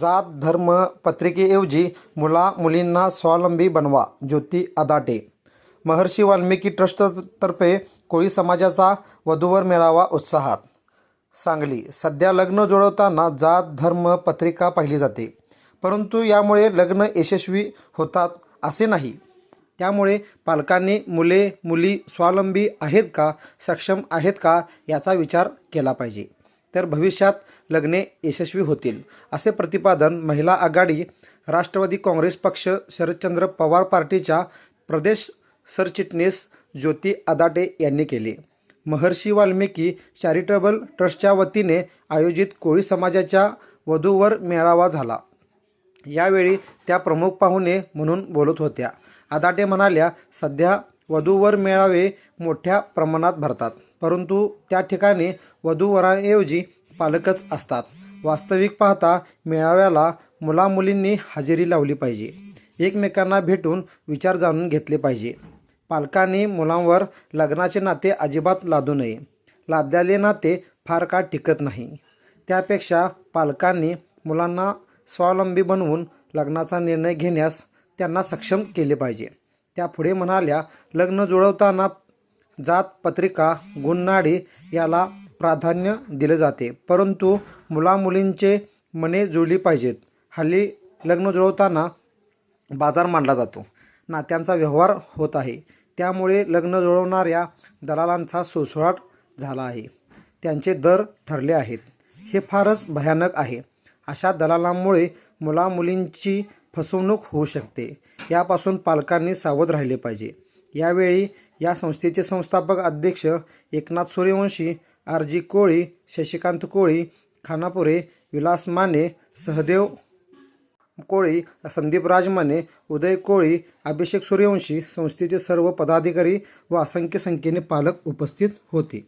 जात धर्म पत्रिकेऐवजी मुला मुलींना स्वावलंबी बनवा. ज्योती अदाटे. महर्षी वाल्मिकी ट्रस्टतर्फे कोळी समाजाचा वधूवर मेळावा उत्साहात. सांगली. सध्या लग्न जुळवताना जात धर्म पत्रिका पाहिली जाते. परंतु यामुळे लग्न यशस्वी होतात असे नाही. त्यामुळे पालकांनी मुले मुली स्वावलंबी आहेत का सक्षम आहेत का याचा विचार केला पाहिजे. तर भविष्यात लग्ने यशस्वी होतील असे प्रतिपादन महिला आघाडी राष्ट्रवादी काँग्रेस पक्ष शरदचंद्र पवार पार्टीच्या प्रदेश सरचिटणीस ज्योती अदाटे यांनी केले. महर्षी वाल्मिकी चॅरिटेबल ट्रस्टच्या वतीने आयोजित कोळी समाजाच्या वधूवर मेळावा झाला. यावेळी त्या प्रमुख पाहुणे म्हणून बोलत होत्या. आदाटे म्हणाल्या सध्या वधूवर मेळावे मोठ्या प्रमाणात भरतात परंतु त्या ठिकाणी वधूवरांऐवजी पालकच असतात. वास्तविक पाहता मेळाव्याला मुलामुलींनी हजेरी लावली पाहिजे. एकमेकांना भेटून विचार जाणून घेतले पाहिजे. पालकांनी मुलांवर लग्नाचे नाते अजिबात लादू नये. लादलेले नाते फार काळ टिकत नाही. त्यापेक्षा पालकांनी मुलांना स्वावलंबी बनवून लग्नाचा निर्णय घेण्यास त्यांना सक्षम केले पाहिजे. त्या पुढे म्हणाल्या लग्न जुळवताना जात पत्रिका गुन्नाडी याला प्राधान्य दिले जाते. परंतु मुलामुलींचे मने जुळली पाहिजेत. हल्ली लग्न जुळवताना बाजार मांडला जातो. नात्यांचा व्यवहार होत आहे. त्यामुळे लग्न जुळवणाऱ्या दलालांचा सुळसुळाट झाला आहे. त्यांचे दर ठरले आहेत. हे फारच भयानक आहे. अशा दलालांमुळे मुलामुलींची फसवणूक होऊ शकते. यापासून पालकांनी सावध राहिले पाहिजे. यावेळी या संस्थेचे संस्थापक अध्यक्ष एकनाथ सूर्यवंशी आर जी कोळी शशिकांत कोळी खानापुरे विलास माने सहदेव कोळी संदीप राजमाने उदय कोळी अभिषेक सूर्यवंशी संस्थेचे सर्व पदाधिकारी व असंख्य संख्येने पालक उपस्थित होते.